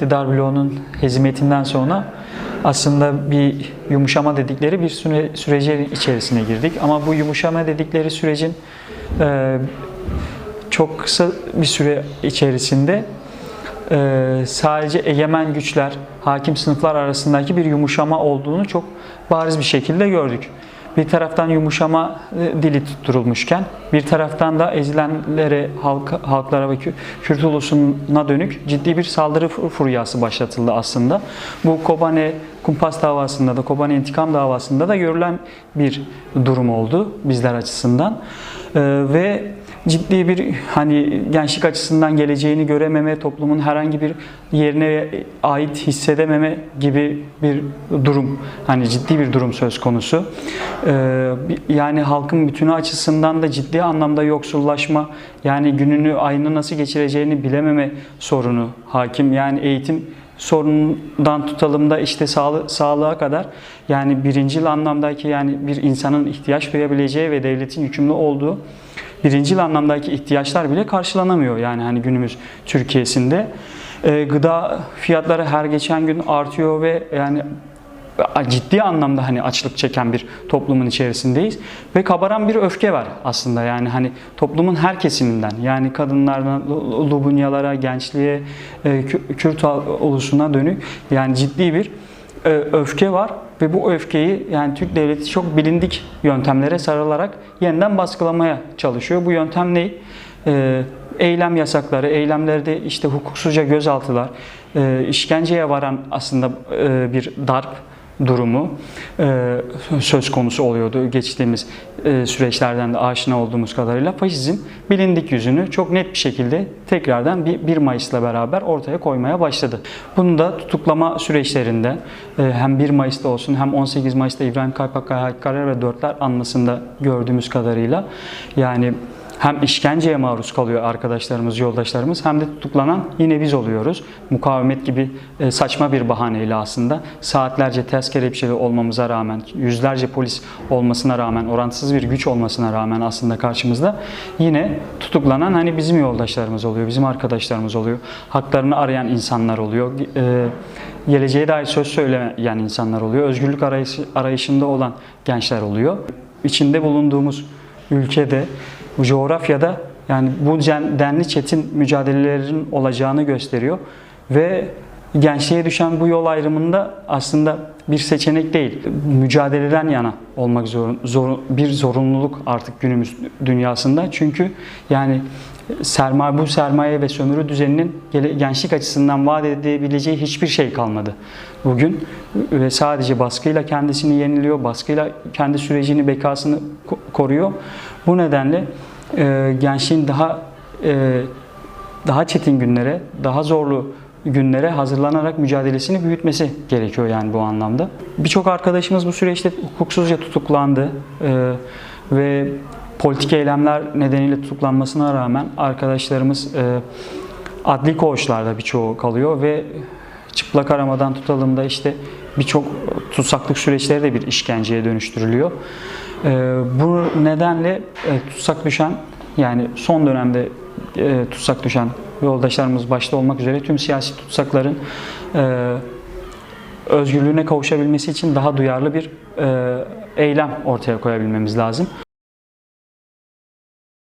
iktidar bloğunun hezimetinden sonra aslında bir yumuşama dedikleri bir süre, süreci içerisine girdik. Ama bu yumuşama dedikleri sürecin e, çok kısa bir süre içerisinde e, sadece egemen güçler, hakim sınıflar arasındaki bir yumuşama olduğunu çok bariz bir şekilde gördük. Bir taraftan yumuşama e, dili tutturulmuşken bir taraftan da ezilenlere, halk, halklara ve Kü- Kürt ulusuna dönük ciddi bir saldırı fur- furyası başlatıldı aslında. Bu Kobane kumpas davasında da Kobane intikam davasında da görülen bir durum oldu bizler açısından. E, ve ciddi bir hani gençlik açısından geleceğini görememe, toplumun herhangi bir yerine ait hissedememe gibi bir durum. Hani ciddi bir durum söz konusu. Ee, yani halkın bütünü açısından da ciddi anlamda yoksullaşma, yani gününü, ayını nasıl geçireceğini bilememe sorunu hakim. Yani eğitim sorunundan tutalım da işte sağlı, sağlığa kadar yani birincil anlamdaki yani bir insanın ihtiyaç duyabileceği ve devletin yükümlü olduğu birincil anlamdaki ihtiyaçlar bile karşılanamıyor yani hani günümüz Türkiye'sinde. Ee, gıda fiyatları her geçen gün artıyor ve yani ciddi anlamda hani açlık çeken bir toplumun içerisindeyiz ve kabaran bir öfke var aslında yani hani toplumun her kesiminden yani kadınlardan Lu- Lubunyalara, gençliğe, e, Kü- Kürt ulusuna dönük yani ciddi bir e, öfke var ve bu öfkeyi yani Türk devleti çok bilindik yöntemlere sarılarak yeniden baskılamaya çalışıyor. Bu yöntem ne? E, eylem yasakları, eylemlerde işte hukuksuzca gözaltılar, e, işkenceye varan aslında e, bir darp durumu e, söz konusu oluyordu geçtiğimiz e, süreçlerden de aşina olduğumuz kadarıyla faşizm bilindik yüzünü çok net bir şekilde tekrardan bir 1 Mayıs'la beraber ortaya koymaya başladı. Bunu da tutuklama süreçlerinde e, hem 1 Mayıs'ta olsun hem 18 Mayıs'ta İbrahim Kaypakkaya Hakkari ve Dörtler anmasında gördüğümüz kadarıyla yani hem işkenceye maruz kalıyor arkadaşlarımız, yoldaşlarımız hem de tutuklanan yine biz oluyoruz. Mukavemet gibi e, saçma bir bahaneyle aslında saatlerce ters kelepçeli olmamıza rağmen, yüzlerce polis olmasına rağmen, orantısız bir güç olmasına rağmen aslında karşımızda yine tutuklanan hani bizim yoldaşlarımız oluyor, bizim arkadaşlarımız oluyor. Haklarını arayan insanlar oluyor. E, geleceğe dair söz söyleyen insanlar oluyor. Özgürlük arayışı, arayışında olan gençler oluyor. İçinde bulunduğumuz ülkede, bu coğrafyada yani bu denli çetin mücadelelerin olacağını gösteriyor ve gençliğe düşen bu yol ayrımında aslında bir seçenek değil, mücadeleden yana olmak zor, zor bir zorunluluk artık günümüz dünyasında. Çünkü yani sermaye bu sermaye ve sömürü düzeninin gençlik açısından vaat edebileceği hiçbir şey kalmadı bugün ve sadece baskıyla kendisini yeniliyor, baskıyla kendi sürecini, bekasını ko- koruyor. Bu nedenle e, gençliğin daha e, daha çetin günlere, daha zorlu günlere hazırlanarak mücadelesini büyütmesi gerekiyor yani bu anlamda. Birçok arkadaşımız bu süreçte hukuksuzca tutuklandı e, ve politik eylemler nedeniyle tutuklanmasına rağmen arkadaşlarımız e, adli koğuşlarda birçoğu kalıyor ve çıplak aramadan tutalım da işte birçok tutsaklık süreçleri de bir işkenceye dönüştürülüyor. Ee, bu nedenle e, tutsak düşen yani son dönemde e, tutsak düşen yoldaşlarımız başta olmak üzere tüm siyasi tutsakların e, özgürlüğüne kavuşabilmesi için daha duyarlı bir e, eylem ortaya koyabilmemiz lazım.